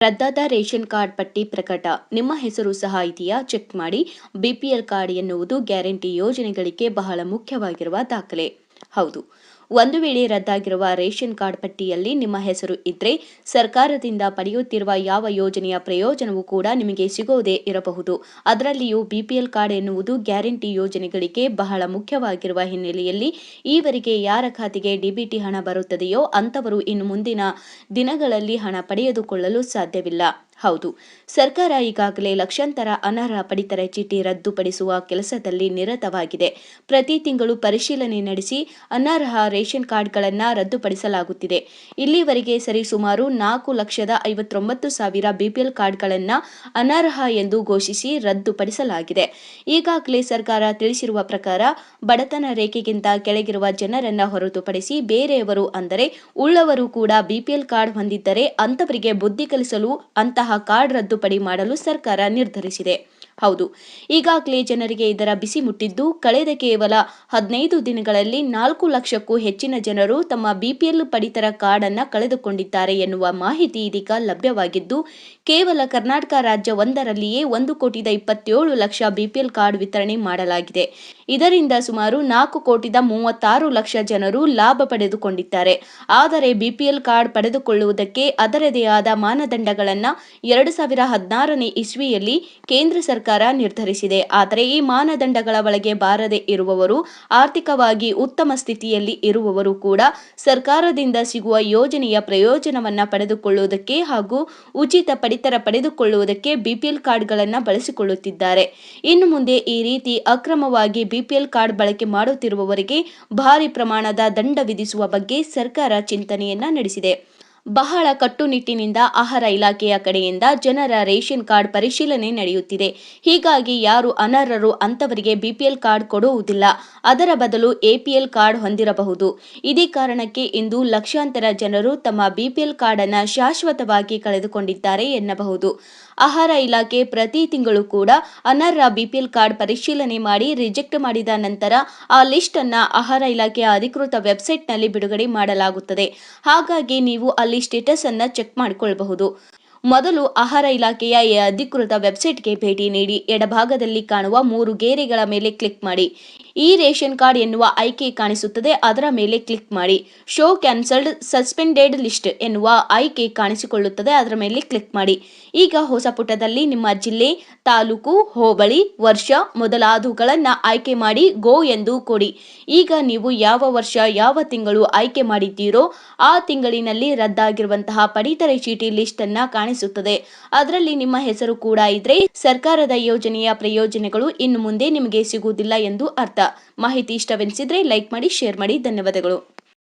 ರದ್ದಾದ ration card ಪಟ್ಟಿ ಪ್ರಕಟ. ನಿಮ್ಮ ಹೆಸರು ಸಹ ಇದೆಯಾ? ಚೆಕ್ ಮಾಡಿ. ಬಿಪಿಎಲ್ ಕಾರ್ಡ್ ಎನ್ನುವುದು ಗ್ಯಾರಂಟಿ ಯೋಜನೆಗಳಿಗೆ ಬಹಳ ಮುಖ್ಯವಾಗಿರುವ ದಾಖಲೆ. ಹೌದು. ಒಂದು ವೇಳೆ ರದ್ದಾಗಿರುವ ರೇಷನ್ ಕಾರ್ಡ್ ಪಟ್ಟಿಯಲ್ಲಿ ನಿಮ್ಮ ಹೆಸರು ಇದ್ರೆ ಸರ್ಕಾರದಿಂದ ಪಡೆಯುತ್ತಿರುವ ಯಾವ ಯೋಜನೆಯ ಪ್ರಯೋಜನವೂ ಕೂಡ ನಿಮಗೆ ಸಿಗೋದೇ ಇರಬಹುದು. ಅದರಲ್ಲಿಯೂ ಬಿಪಿಎಲ್ ಕಾರ್ಡ್ ಎನ್ನುವುದು ಗ್ಯಾರಂಟಿ ಯೋಜನೆಗಳಿಗೆ ಬಹಳ ಮುಖ್ಯವಾಗಿರುವ ಹಿನ್ನೆಲೆಯಲ್ಲಿ ಈವರೆಗೆ ಯಾರ ಖಾತೆಗೆ ಡಿಬಿಟಿ ಹಣ ಬರುತ್ತದೆಯೋ ಅಂತವರು ಇನ್ನು ಮುಂದಿನ ದಿನಗಳಲ್ಲಿ ಹಣ ಪಡೆದುಕೊಳ್ಳಲು ಸಾಧ್ಯವಿಲ್ಲ. ಹೌದು. ಸರ್ಕಾರ ಈಗಾಗಲೇ ಲಕ್ಷಾಂತರ ಅನರ್ಹ ಪಡಿತರ ಚೀಟಿ ರದ್ದುಪಡಿಸುವ ಕೆಲಸದಲ್ಲಿ ನಿರತವಾಗಿದೆ. ಪ್ರತಿ ತಿಂಗಳು ಪರಿಶೀಲನೆ ನಡೆಸಿ ಅನರ್ಹ ರೇಷನ್ ಕಾರ್ಡ್ಗಳನ್ನು ರದ್ದುಪಡಿಸಲಾಗುತ್ತಿದೆ. ಇಲ್ಲಿವರೆಗೆ ಸರಿಸುಮಾರು ನಾಲ್ಕು ಲಕ್ಷದ ಐವತ್ತೊಂಬತ್ತು ಸಾವಿರ ಬಿಪಿಎಲ್ ಕಾರ್ಡ್ಗಳನ್ನು ಅನರ್ಹ ಎಂದು ಘೋಷಿಸಿ ರದ್ದುಪಡಿಸಲಾಗಿದೆ. ಈಗಾಗಲೇ ಸರ್ಕಾರ ತಿಳಿಸಿರುವ ಪ್ರಕಾರ ಬಡತನ ರೇಖೆಗಿಂತ ಕೆಳಗಿರುವ ಜನರನ್ನು ಹೊರತುಪಡಿಸಿ ಬೇರೆಯವರು ಅಂದರೆ ಉಳ್ಳವರು ಕೂಡ ಬಿಪಿಎಲ್ ಕಾರ್ಡ್ ಹೊಂದಿದ್ದರೆ ಅಂತವರಿಗೆ ಬುದ್ಧಿ ಕಲಿಸಲು ಅಂತಹ ಕಾರ್ಡ್ ರದ್ದುಪಡಿ ಮಾಡಲು ಸರ್ಕಾರ ನಿರ್ಧರಿಸಿದೆ. ಹೌದು. ಈಗಾಗಲೇ ಜನರಿಗೆ ಇದರ ಬಿಸಿ ಮುಟ್ಟಿದ್ದು ಕಳೆದ ಕೇವಲ ಹದಿನೈದು ದಿನಗಳಲ್ಲಿ ನಾಲ್ಕು ಲಕ್ಷಕ್ಕೂ ಹೆಚ್ಚಿನ ಜನರು ತಮ್ಮ ಬಿಪಿಎಲ್ ಪಡಿತರ ಕಾರ್ಡ್ ಅನ್ನು ಕಳೆದುಕೊಂಡಿದ್ದಾರೆ ಎನ್ನುವ ಮಾಹಿತಿ ಇದೀಗ ಲಭ್ಯವಾಗಿದ್ದು, ಕೇವಲ ಕರ್ನಾಟಕ ರಾಜ್ಯ ಒಂದರಲ್ಲಿಯೇ ಒಂದು ಕೋಟಿದ ಇಪ್ಪತ್ತೇಳು ಲಕ್ಷ ಬಿಪಿಎಲ್ ಕಾರ್ಡ್ ವಿತರಣೆ ಮಾಡಲಾಗಿದೆ. ಇದರಿಂದ ಸುಮಾರು ನಾಲ್ಕು ಕೋಟಿದ ಮೂವತ್ತಾರು ಲಕ್ಷ ಜನರು ಲಾಭ ಪಡೆದುಕೊಂಡಿದ್ದಾರೆ. ಆದರೆ ಬಿಪಿಎಲ್ ಕಾರ್ಡ್ ಪಡೆದುಕೊಳ್ಳುವುದಕ್ಕೆ ಅದರದೇ ಆದ ಮಾನದಂಡಗಳನ್ನು ಎರಡು ಸಾವಿರ ಹದಿನಾರನೇ ಇಸ್ವಿಯಲ್ಲಿ ಕೇಂದ್ರ ಸರ್ಕಾರ ನಿರ್ಧರಿಸಿದೆ. ಆದರೆ ಈ ಮಾನದಂಡಗಳ ಒಳಗೆ ಬಾರದೆ ಇರುವವರು, ಆರ್ಥಿಕವಾಗಿ ಉತ್ತಮ ಸ್ಥಿತಿಯಲ್ಲಿ ಇರುವವರು ಕೂಡ ಸರ್ಕಾರದಿಂದ ಸಿಗುವ ಯೋಜನೆಯ ಪ್ರಯೋಜನವನ್ನ ಪಡೆದುಕೊಳ್ಳುವುದಕ್ಕೆ ಹಾಗೂ ಉಚಿತ ಪಡಿತರ ಪಡೆದುಕೊಳ್ಳುವುದಕ್ಕೆ ಬಿಪಿಎಲ್ ಕಾರ್ಡ್ಗಳನ್ನು ಬಳಸಿಕೊಳ್ಳುತ್ತಿದ್ದಾರೆ. ಇನ್ನು ಮುಂದೆ ಈ ರೀತಿ ಅಕ್ರಮವಾಗಿ ಬಿಪಿಎಲ್ ಕಾರ್ಡ್ ಬಳಕೆ ಮಾಡುತ್ತಿರುವವರಿಗೆ ಭಾರಿ ಪ್ರಮಾಣದ ದಂಡ ವಿಧಿಸುವ ಬಗ್ಗೆ ಸರ್ಕಾರ ಚಿಂತನೆಯನ್ನ ನಡೆಸಿದೆ. ಬಹಳ ಕಟ್ಟುನಿಟ್ಟಿನಿಂದ ಆಹಾರ ಇಲಾಖೆಯ ಕಡೆಯಿಂದ ಜನರ ರೇಷನ್ ಕಾರ್ಡ್ ಪರಿಶೀಲನೆ ನಡೆಯುತ್ತಿದೆ. ಹೀಗಾಗಿ ಯಾರು ಅನರ್ಹರು ಅಂತವರಿಗೆ ಬಿಪಿಎಲ್ ಕಾರ್ಡ್ ಕೊಡುವುದಿಲ್ಲ. ಅದರ ಬದಲು ಎಪಿಎಲ್ ಕಾರ್ಡ್ ಹೊಂದಿರಬಹುದು. ಇದೇ ಕಾರಣಕ್ಕೆ ಇಂದು ಲಕ್ಷಾಂತರ ಜನರು ತಮ್ಮ ಬಿಪಿಎಲ್ ಕಾರ್ಡ್ ಅನ್ನು ಶಾಶ್ವತವಾಗಿ ಕಳೆದುಕೊಂಡಿದ್ದಾರೆ ಎನ್ನಬಹುದು. ಆಹಾರ ಇಲಾಖೆ ಪ್ರತಿ ತಿಂಗಳು ಕೂಡ ಅನರ್ಹ ಬಿಪಿಎಲ್ ಕಾರ್ಡ್ ಪರಿಶೀಲನೆ ಮಾಡಿ ರಿಜೆಕ್ಟ್ ಮಾಡಿದ ನಂತರ ಆ ಲಿಸ್ಟ್ ಅನ್ನ ಆಹಾರ ಇಲಾಖೆಯ ಅಧಿಕೃತ ವೆಬ್ಸೈಟ್ನಲ್ಲಿ ಬಿಡುಗಡೆ ಮಾಡಲಾಗುತ್ತದೆ. ಹಾಗಾಗಿ ನೀವು ಅಲ್ಲಿ ಸ್ಟೇಟಸ್ ಅನ್ನ ಚೆಕ್ ಮಾಡಿಕೊಳ್ಳಬಹುದು ಮೊದಲು ಆಹಾರ ಇಲಾಖೆಯ ಈ ಅಧಿಕೃತ ವೆಬ್ಸೈಟ್ಗೆ ಭೇಟಿ ನೀಡಿ ಎಡಭಾಗದಲ್ಲಿ ಕಾಣುವ ಮೂರು ಗೆರೆಗಳ ಮೇಲೆ ಕ್ಲಿಕ್ ಮಾಡಿ. ಈ ರೇಷನ್ ಕಾರ್ಡ್ ಎನ್ನುವ ಆಯ್ಕೆ ಕಾಣಿಸುತ್ತದೆ, ಅದರ ಮೇಲೆ ಕ್ಲಿಕ್ ಮಾಡಿ. ಶೋ ಕ್ಯಾನ್ಸಲ್ಡ್ ಸಸ್ಪೆಂಡೆಡ್ ಲಿಸ್ಟ್ ಎನ್ನುವ ಆಯ್ಕೆ ಕಾಣಿಸಿಕೊಳ್ಳುತ್ತದೆ, ಅದರ ಮೇಲೆ ಕ್ಲಿಕ್ ಮಾಡಿ. ಈಗ ಹೊಸ ಪುಟದಲ್ಲಿ ನಿಮ್ಮ ಜಿಲ್ಲೆ, ತಾಲೂಕು, ಹೋಬಳಿ, ವರ್ಷ ಮೊದಲಾದವುಗಳನ್ನು ಆಯ್ಕೆ ಮಾಡಿ ಗೋ ಎಂದು ಕೊಡಿ. ಈಗ ನೀವು ಯಾವ ವರ್ಷ, ಯಾವ ತಿಂಗಳು ಆಯ್ಕೆ ಮಾಡಿದ್ದೀರೋ, ಆ ತಿಂಗಳಿನಲ್ಲಿ ರದ್ದಾಗಿರುವಂತಹ ಪಡಿತರ ಚೀಟಿ ಲಿಸ್ಟ್ ಅನ್ನ ಕಾಣಿಸುತ್ತದೆ. ಅದರಲ್ಲಿ ನಿಮ್ಮ ಹೆಸರು ಕೂಡ ಇದ್ರೆ ಸರ್ಕಾರದ ಯೋಜನೆಯ ಪ್ರಯೋಜನಗಳು ಇನ್ನು ಮುಂದೆ ನಿಮಗೆ ಸಿಗುವುದಿಲ್ಲ ಎಂದು ಅರ್ಥ. ಮಾಹಿತಿ ಇಷ್ಟವೆನಿಸಿದ್ರೆ ಲೈಕ್ ಮಾಡಿ, ಶೇರ್ ಮಾಡಿ. ಧನ್ಯವಾದಗಳು.